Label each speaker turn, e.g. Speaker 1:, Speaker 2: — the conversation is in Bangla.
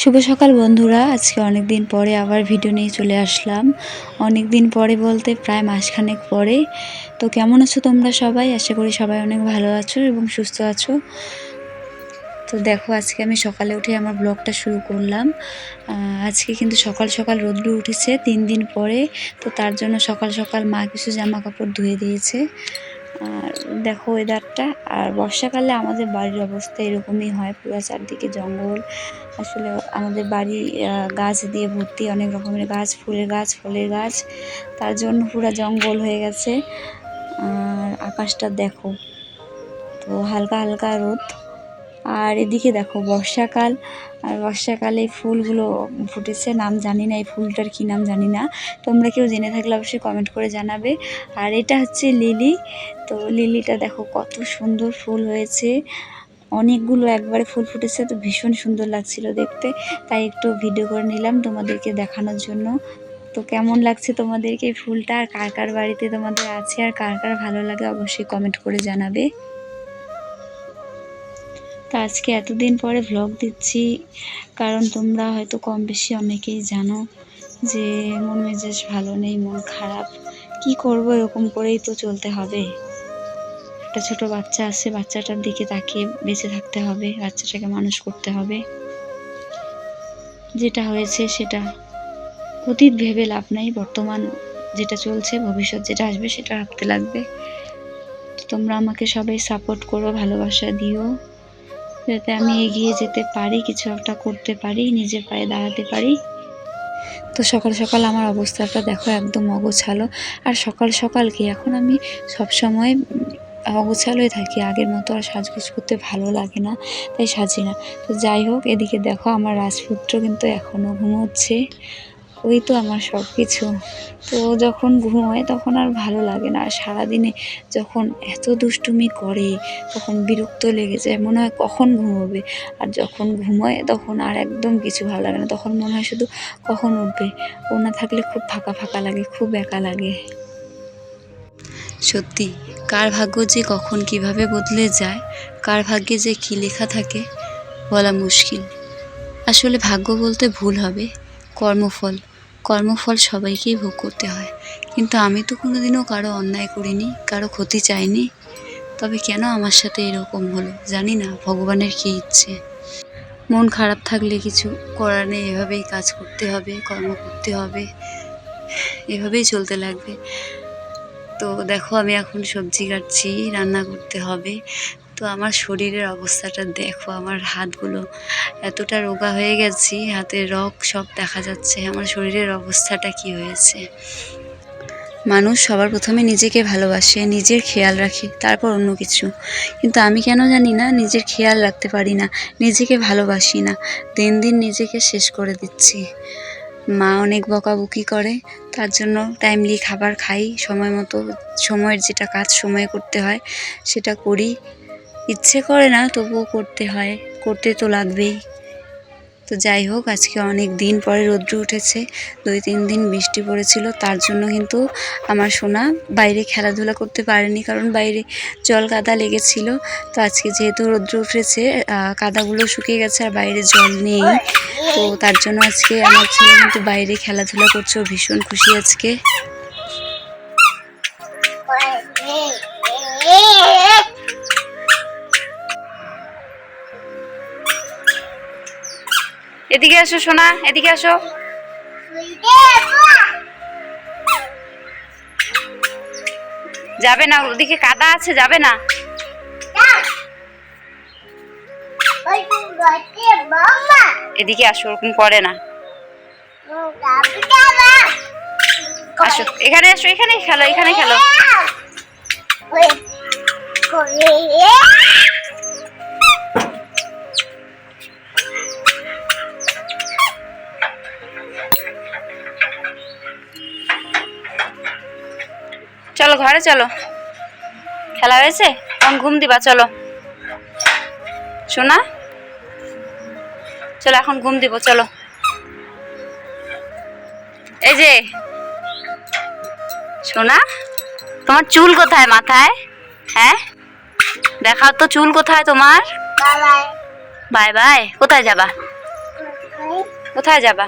Speaker 1: শুভ সকাল বন্ধুরা। আজকে অনেক দিন পরে আবার ভিডিও নিয়ে চলে আসলাম। অনেক দিন পরে বলতে প্রায় মাসখানেক পরে। তো কেমন আছো তোমরা সবাই? আশা করি সবাই অনেক ভালো আছো এবং সুস্থ আছো। তো দেখো, আজকে আমি সকালে উঠে আমার ব্লগটা শুরু করলাম। আজকে কিন্তু সকাল সকাল রোদ্র উঠেছে তিন দিন পরে। তো তার জন্য সকাল সকাল মা কিছু জামা কাপড় ধুয়ে দিয়েছে। আর দেখো ওয়েদারটা আর বর্ষাকালে আমাদের বাড়ির অবস্থা এরকমই হয়, পুরো চারদিকে জঙ্গল। আসলে আমাদের বাড়ি গাছ দিয়ে ভর্তি অনেক রকমের গাছ, ফুলের গাছ, ফলের গাছ। তার জন্য পুরো জঙ্গল হয়ে গেছে। আর আকাশটা দেখো, তো হালকা হালকা রোদ। আর এদিকে দেখো বর্ষাকাল, আর বর্ষাকালে ফুলগুলো ফুটেছে, নাম জানি না এই ফুলটার কি নাম জানি না। তোমরা কেউ জেনে থাকলে অবশ্যই কমেন্ট করে জানাবে। আর এটা হচ্ছে লিলি। তো লিলিটা দেখো কত সুন্দর ফুল হয়েছে। অনেকগুলো একবারে ফুল ফুটেছে, তো ভীষণ সুন্দর লাগছিল দেখতে। তাই একটু ভিডিও করে নিলাম তোমাদেরকে দেখানোর জন্য। তো কেমন লাগছে তোমাদেরকে এই ফুলটা? আর কার কার বাড়িতে তোমাদের আছে? আর কার কার ভালো লাগে? অবশ্যই কমেন্ট করে জানাবে। তো আজকে এতদিন পরে ভ্লগ দিচ্ছি, কারণ তোমরা হয়তো কম বেশি অনেকেই জানো যে মন মেজাজ ভালো নেই, মন খারাপ। কি করব এরকম করেই তো চলতে হবে। একটা ছোট বাচ্চা আছে, বাচ্চাটার দিকে তাকিয়ে বেঁচে থাকতে হবে, বাচ্চাটাকে মানুষ করতে হবে। যেটা হয়েছে সেটা। অতীত ভেবে লাভ নাই, বর্তমান যেটা চলছে, ভবিষ্যৎ যেটা আসবে সেটা ভাবতে লাগবে। তোমরা আমাকে সবাই সাপোর্ট করো, ভালোবাসা দিও। যাতে আমি এগিয়ে যেতে পারি, কিছু একটা করতে পারি, নিজের পায়ে দাঁড়াতে পারি। তো সকাল সকাল আমার অবস্থাটা দেখো একদম অগোছালো। আর সকাল সকাল কি, এখন আমি সব সময় অগোছালোই থাকি। আগের মতো আর সাজগোজ করতে ভালো লাগে না, তাই সাজি না। তো যাই হোক, এদিকে দেখো আমার রাজপুত্র কিন্তু এখনও ঘুমোচ্ছে। ওই তো আমার সব কিছু তো যখন ঘুমোয় তখন আর ভালো লাগে না। আর সারাদিনে যখন এত দুষ্টুমি করে, তখন বিরক্ত লেগে যায়। মনে হয় কখন ঘুমোবে? আর যখন ঘুমোয় তখন আর একদম কিছু ভালো লাগে না। তখন মনে হয় শুধু কখন উঠবে? ও না থাকলে খুব ফাঁকা ফাঁকা লাগে, খুব একা লাগে। সত্যি, কার ভাগ্য যে কখন কীভাবে বদলে যায়, কার ভাগ্যে যে কী লেখা থাকে, বলা মুশকিল। আসলে ভাগ্য বলতে ভুল হবে। কর্মফল। কর্মফল সবাইকেই ভোগ করতে হয়। কিন্তু আমি তো কোনোদিনও কারও অন্যায় করিনি, কারও ক্ষতি চাইনি। তবে কেন আমার সাথে এরকম হলো, জানি না, ভগবানের কী ইচ্ছে। মন খারাপ থাকলে কিছু করার নেই, এভাবেই কাজ করতে হবে, কর্ম করতে হবে। এভাবেই চলতে লাগবে। তো দেখো, আমি এখন সবজি কাটছি, রান্না করতে হবে। তো আমার শরীরের অবস্থাটা দেখো, আমার হাতগুলো এতটা রোগা হয়ে গেছি হাতের রগ সব দেখা যাচ্ছে, আমার শরীরের অবস্থাটা কি হয়েছে? মানুষ সবার প্রথমে নিজেকে ভালোবাসে, নিজের খেয়াল রাখে, তারপর অন্য কিছু। কিন্তু আমি কেন জানি না, নিজের খেয়াল রাখতে পারি না, নিজেকে ভালোবাসি না, দিন দিন নিজেকে শেষ করে দিচ্ছি। মা অনেক বকাবকি করে, তার জন্য টাইমলি খাবার খাই, সময় মতো, সময়ের যেটা কাজ, সময়ে করতে হয়, সেটা করি। ইচ্ছে করে না তবুও করতে হয়, করতে তো লাগবেই। তো যাই হোক, আজকে অনেক দিন পরে রৌদ্র উঠেছে, দুই তিন দিন বৃষ্টি পড়েছিল, তার জন্য কিন্তু আমার সোনা বাইরে খেলাধুলা করতে পারেনি কারণ বাইরে জল কাদা লেগেছিল। তো আজকে যেহেতু রৌদ্র উঠেছে কাদাগুলো শুকিয়ে গেছে আর বাইরে জল নেই, তো তার জন্য আজকে আমার ছেলে কিন্তু বাইরে খেলাধুলা করছে ভীষণ খুশি আজকে। এদিকে আসো, সোনা, এদিকে আসো। যাবে না, ওদিকে কাদা আছে, যাবে না। এদিকে আসো, ওরকম করে না। আসো, এখানে আসো এখানে খেলো এখানে খেলো। চলো ঘরে চলো। খেলা হয়েছে? এখন ঘুম দিবা চলো। শোনা চলো এখন ঘুম দিব চলো। এই যে। শোনা তোমার চুল কোথায় মাথায়? হ্যাঁ? দেখাও তো চুল কোথায় তোমার? Bye bye. কোথায় যাবা?
Speaker 2: কোথায় যাবা?